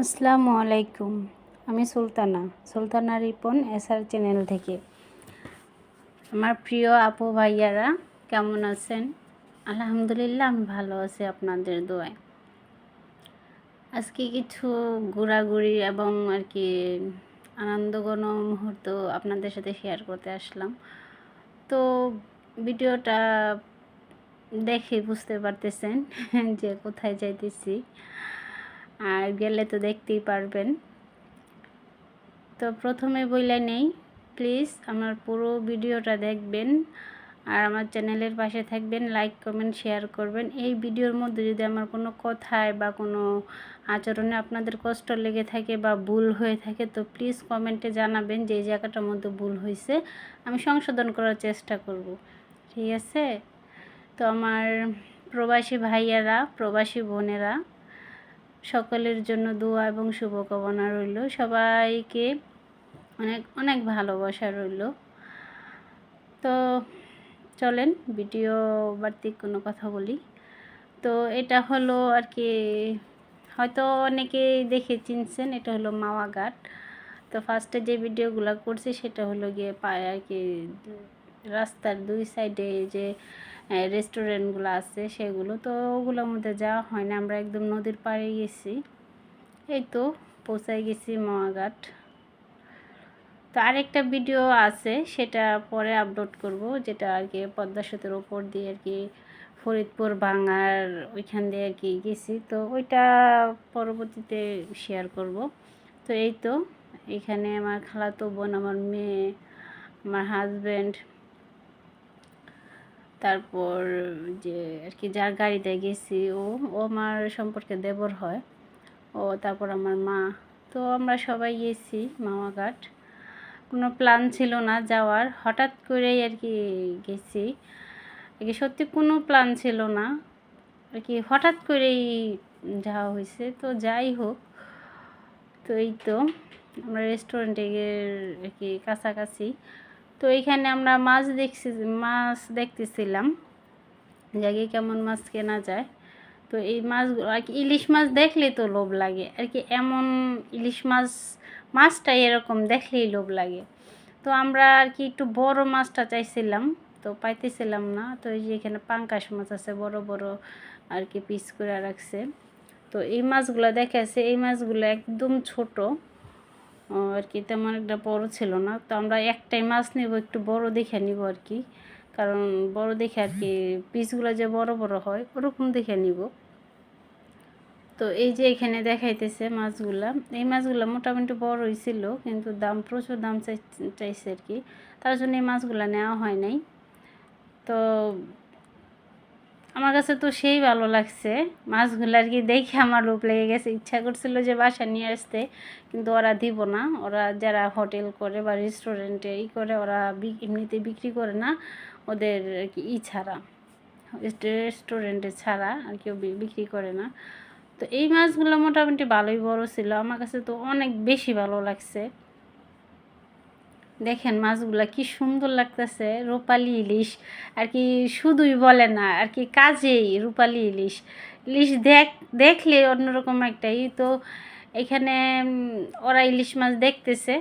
আসসালামু আলাইকুম, আমি সুলতানা সুলতানা রিপন এসআর চ্যানেল থেকে। আমার প্রিয় আপু ভাইয়ারা, কেমন আছেন? আলহামদুলিল্লাহ, আমি ভালো আছি আপনাদের দোয়ায়। আজকে কিছু ঘোরাঘুরি এবং আর কি আনন্দঘন মুহূর্ত আপনাদের সাথে শেয়ার করতে আসলাম। তো ভিডিওটা দেখে বুঝতে পারতেছেন যে কোথায় যাইতেছি। আর গেলে তো দেখতেই পারবেন। তো প্রথমে বইলে নেই প্লিজ আমার পুরো ভিডিওটা দেখবেন। আর আমার চ্যানেলের পাশে থাকবেন লাইক কমেন্ট শেয়ার করবেন। এই ভিডিওর মধ্যে যদি আমার কোনো কথায় বা কোনো আচরণে আপনাদের কষ্ট লেগে থাকে বা ভুল হয়ে থাকে, তো প্লিজ কমেন্টে জানাবেন যে এই জায়গাটার মধ্যে ভুল হয়েছে। আমি সংশোধন করার চেষ্টা করব। ঠিক আছে? তো আমার প্রবাসী ভাইয়ারা, প্রবাসী বোনেরা সকলের জন্য দোয়া এবং শুভকামনা রইল। সবাইকে অনেক অনেক ভালোবাসা রইল। তো চলেন, ভিডিও বার্তিক কোনো কথা বলি। তো এটা হলো আর কি, হয়তো অনেকে দেখে চিনছেন, এটা হলো মাওয়া ঘাট তো ফার্স্টে যে ভিডিওগুলো করছি, সেটা হলো গিয়ে পায়ে আর কি রাস্তার দুই সাইডে যে রেস্টুরেন্টগুলো আছে, সেগুলো তো ওগুলোর মধ্যে যাওয়া হয় না। আমরা একদম নদীর পাড়ে গেছি। এই তো পৌঁছাই গেছি মহাঘাট। তো আরেকটা ভিডিও আছে, সেটা পরে আপলোড করব, যেটা আর কি পদ্মা সেতুর ওপর দিয়ে আর কি ফরিদপুর ভাঙার ওইখান দিয়ে আর কি গেছি। তো ওইটা পরবর্তীতে শেয়ার করব। তো এই তো, এখানে আমার খালাতো বোন, আমার মেয়ে, আমার হাজব্যান্ড তারপর যে আর কি যার গাড়িতে গেছি, ও ও আমার সম্পর্কে দেবর হয়। ও, তারপর আমার মা। তো আমরা সবাই গেছি মামাঘাট। কোনো প্ল্যান ছিল না যাওয়ার। হঠাৎ করেই আর কি গেছি। আর কি সত্যি কোনো প্ল্যান ছিল না। আর কি হঠাৎ করেই যাওয়া হয়েছে। তো যাই হোক, তো এই তো। আমরা রেস্টুরেন্টে আর কি কাছাকাছি। তো এইখানে আমরা মাছ দেখছি, মাছ দেখতেছিলাম। জায়গায় কেমন মাছ কেনা যায়। তো এই মাছগুলো, আর কি ইলিশ মাছ দেখলে তো লোভ লাগে। আর কি এমন ইলিশ মাছ মাছটা এরকম দেখলেই লোভ লাগে। তো আমরা আর কি একটু বড় মাছটা চাইছিলাম, তো পাইতেছিলাম না। তো এই যে এখানে পাঙ্কাশ মাছ আছে, বড় বড় আর কি পিস করে রাখছে। তো এই মাছগুলো দেখেছে এই মাছগুলো একদম ছোট। আর কি, তেমন একটা বড় ছিল না। তো আমরা একটাই মাছ নেব, একটু বড় দেখে নিব আর কি। কারণ বড় দেখে আর কি, পিসগুলো যে বড় বড় হয়, ওরকম দেখে নিব। তো এই যে এখানে দেখাইতেছে মাছগুলা। এই মাছগুলো মোটামুটি বড় হয়েছিল কিন্তু দাম, প্রচুর দাম চাই, চাইছে আর কি। তার জন্য এই মাছগুলো নেওয়া হয় নাই। তো আমার কাছে তো সেই ভালো লাগছে। মাছগুলো আর কি দেখে আমার লোভ লেগে গেছে। ইচ্ছা করছিল যে বাসা নিয়ে আসতে, কিন্তু ওরা দিব না। ওরা যারা হোটেল করে বা রেস্টুরেন্টে ই করে, ওরা এমনিতে বিক্রি করে না। ওদের কি ই ছাড়া। রেস্টুরেন্টে ছাড়া আর কেউ বিক্রি করে না। তো এই মাছগুলো মোটামুটি ভালোই বড় ছিল। আমার কাছে তো অনেক বেশি ভালো লাগছে। দেখেন মাছগুলা কি সুন্দর লাগতেছে, রূপালি ইলিশ। আর কি শুধুই বলে না, আর কি কাজেই রূপালি ইলিশ। ইলিশ দেখ, দেখলে অন্যরকম একটাই তো এখানে ওরা ইলিশ মাছ দেখতেছে,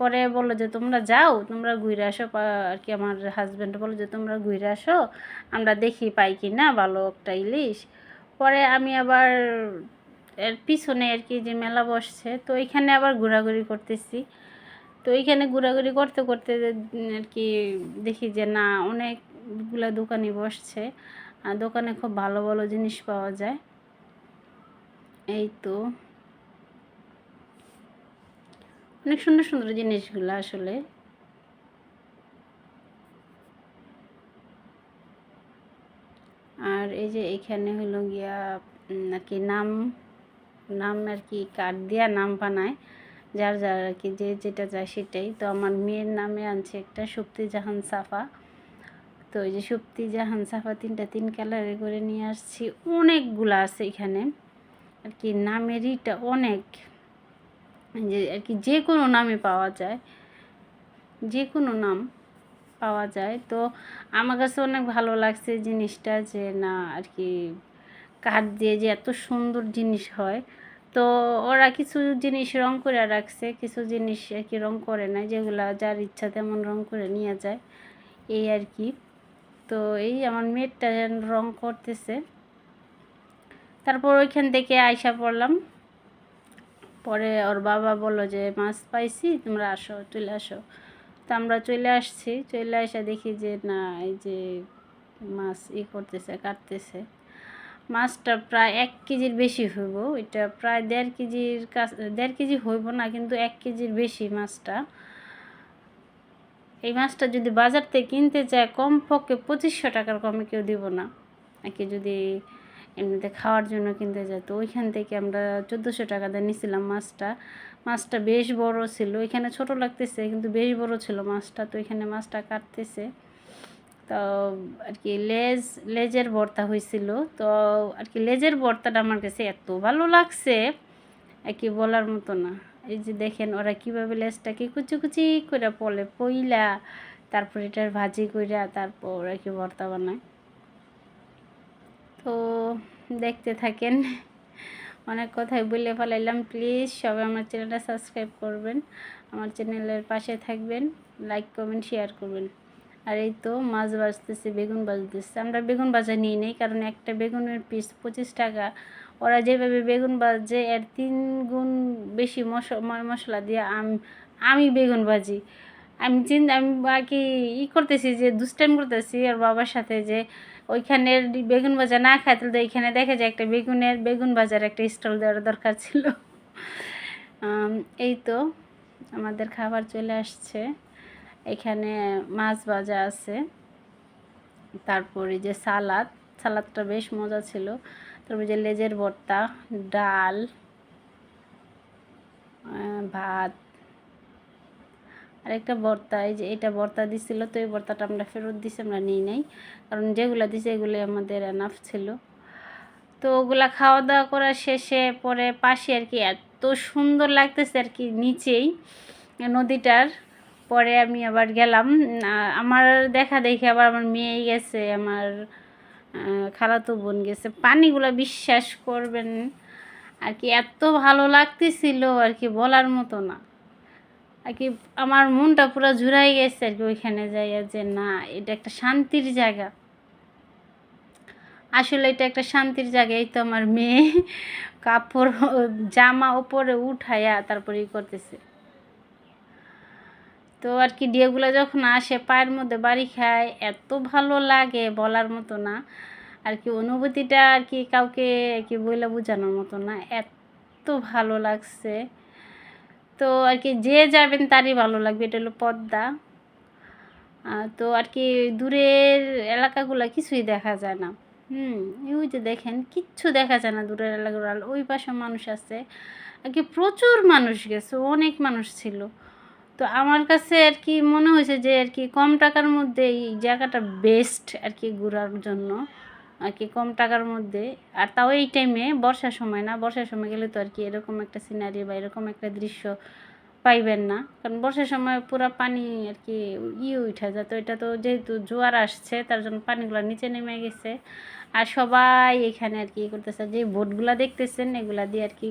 পরে বলল যে, তোমরা যাও, তোমরা ঘুরে আসো। আর কি আমার হাজব্যান্ড বলল যে, তোমরা ঘুরে আসো, আমরা দেখি পাই কি না ভালো একটা ইলিশ। পরে আমি আবার এর পিছনে আর কি যে মেলা বসছে, তো এখানে আবার ঘোরাঘুরি করতেছি। তো এইখানে ঘোরাঘুরি করতে করতে আর কি দেখি যে না, অনেকগুলো দোকানে বসছে। আর দোকানে খুব ভালো ভালো জিনিস পাওয়া যায়। এই তো। অনেক সুন্দর সুন্দর জিনিসগুলো আসলে। আর এই যে এখানে হলো গিয়া আর কি নাম নাম আর কি কার্ড দিয়া নাম বানায়। যার যার আর কি, যে যেটা চায় সেটাই। তো আমার মেয়ের নামে আনছে একটা শক্তি জাহান সাফা। তো ওই যে শক্তি জাহান সাফা তিনটা তিন কালারে করে নিয়ে আসছি। অনেকগুলো আছে এখানে। আর কি নামেরইটা অনেক। যে আর কি যে কোনো নামে পাওয়া যায়। যে কোনো নাম পাওয়া যায়। তো আমার কাছে অনেক ভালো লাগছে জিনিসটা যে না, আর কি কাঠ দিয়ে যে এত সুন্দর জিনিস হয়। তো ওরা কিছু জিনিস রং করে রাখছে, কিছু জিনিস আর কি রং করে না, যেগুলা যার ইচ্ছা তেমন রং করে নিয়ে যায়, এই আর কি। তো এই আমার মেয়েরটা রং করতেছে। তারপর ওইখান থেকে আয়সা পড়লাম। পরে ওর বাবা বলল যে, মাছ পাইছি, তোমরা আসো, চলে আসো। তো আমরা চলে আসছি, চলে আসা দেখি যে, না, এই যে মাছ ই করতেছে, কাটতেছে। মাছটা প্রায় এক কেজির বেশি হইব। এটা প্রায় দেড় কেজির কাছ, দেড় কেজি হইব না, কিন্তু এক কেজির বেশি মাছটা। এই মাছটা যদি বাজার থেকে কিনতে চায়, কমপক্ষে পঁচিশশো টাকার কমে কেউ দিব না। নাকি যদি এমনিতে খাওয়ার জন্য কিনতে যায়, তো ওইখান থেকে আমরা চোদ্দোশো টাকা দিয়ে নিয়েছিলাম মাছটা। মাছটা বেশ বড় ছিল এখানে ছোট লাগতেছে, কিন্তু বেশ বড় ছিল মাছটা, তো এখানে মাছটা কাটতেছে। তো আর কি লেজ, লেজের ভর্তা হয়েছিল। তো আর কি লেজের ভর্তাটা আমার কাছে এত ভালো লাগছে, আর কি বলার মতো না। এই যে দেখেন, ওরা কীভাবে লেজটাকে কুচি কুচি করে পলে, পইলা, তারপর এটার ভাজি কইরা তারপর আর কি ভর্তা বানায়। তো দেখতে থাকেন, অনেক কথাই বলে ফেলাইলাম। প্লিজ সবাই আমার চ্যানেলটা সাবস্ক্রাইব করবেন, আমার চ্যানেলের পাশে থাকবেন, লাইক, কমেন্ট, শেয়ার করবেন। আর এই তো মাছ বাজতেছে বেগুন বাজতেছে আমরা বেগুন বাজা নিয়ে নেই, কারণ একটা বেগুনের পিস পঁচিশ টাকা। ওরা যেভাবে বেগুন বাজে এর তিন গুণ বেশি মশলা দিয়ে আমি আমি বেগুন ভাজি। আমি চিন্তা আমি বাকি ই করতেছি যে দুষ্টাইম করতেছি আর বাবার সাথে যে, ওইখানের বেগুন ভাজা না খাই তাহলে এইখানে দেখা যায় একটা বেগুনের বেগুন ভাজার একটা স্টল দেওয়ার দরকার ছিল। এই তো আমাদের খাবার চলে আসছে। এখানে মাছ ভাজা আছে। তারপরে যে সালাদ, সালাদটা বেশ মজা ছিল। তারপরে যে লেজের ভর্তা, ডাল ভাত, আরেকটা ভর্তা, এই যে এটা ভর্তা দিছিল, তো এই ভর্তাটা আমরা ফেরত দিছি, আমরা নিই নাই। কারণ যেগুলো দিছে এগুলো আমাদের এনাফ ছিল। তো ওগুলা খাওয়া দাওয়া করার শেষে পরে পাশে আর কি এত সুন্দর লাগতেছে আর কি, নিচেই, নদীটার। পরে আমি আবার গেলাম। আমার দেখা দেখে আবার আমার মেয়ে গেছে, আমার খালাতো বোন গেছে। পানিগুলো বিশ্বাস করবেন, আর কি এত ভালো লাগতেছিল আর কি বলার মতো না। আর কি আমার মনটা পুরো জুড়াই গেছে আর কি ওইখানে যাইয়া যে না, এটা একটা শান্তির জায়গা। আসলে এটা একটা শান্তির জায়গা, এই তো আমার মেয়ে কাপড়, জামা ওপরে উঠাইয়া তারপরে করতেছে। তো আর কি ডিয়েগুলো যখন আসে, পায়ের মধ্যে বাড়ি খায়, এত ভালো লাগে বলার মতো না। আর কি অনুভূতিটা আর কি কাউকে কি বইলে বোঝানোর মতো না, এত ভালো লাগছে। তো আর কি যে যাবেন তারই ভালো লাগবে, এটা হলো পদ্মা। তো আর কি দূরের এলাকাগুলো কিছুই দেখা যায় না। হুম ওই যে দেখেন, কিচ্ছু দেখা যায় না দূরের এলাকাগুলো ওই পাশে মানুষ আছে। আর কি প্রচুর মানুষ গেছে, অনেক মানুষ ছিল। তো আমার কাছে আর কি মনে হয়েছে যে আর কি কম টাকার মধ্যে এই জায়গাটা বেস্ট আর কি ঘোরার জন্য। আর কি কম টাকার মধ্যে। আর তাও এই টাইমে বর্ষার সময় না, বর্ষার সময় গেলে তো আর কি এরকম একটা সিনারি বা এরকম একটা দৃশ্য পাইবেন না। কারণ বর্ষার সময় পুরো পানি আর কি ইয়ে উঠে যায়। তো এটা তো যেহেতু জোয়ার আসছে, তার জন্য পানিগুলো নিচে নেমে গেছে। আর সবাই এখানে আর কি করতেছে, যে বোটগুলা দেখতেছেন, এগুলা দিয়ে আর কি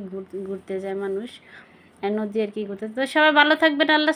ঘুরতে যায় মানুষ। নদী আর কি করতে তো সবাই ভালো থাকবেন আল্লাহ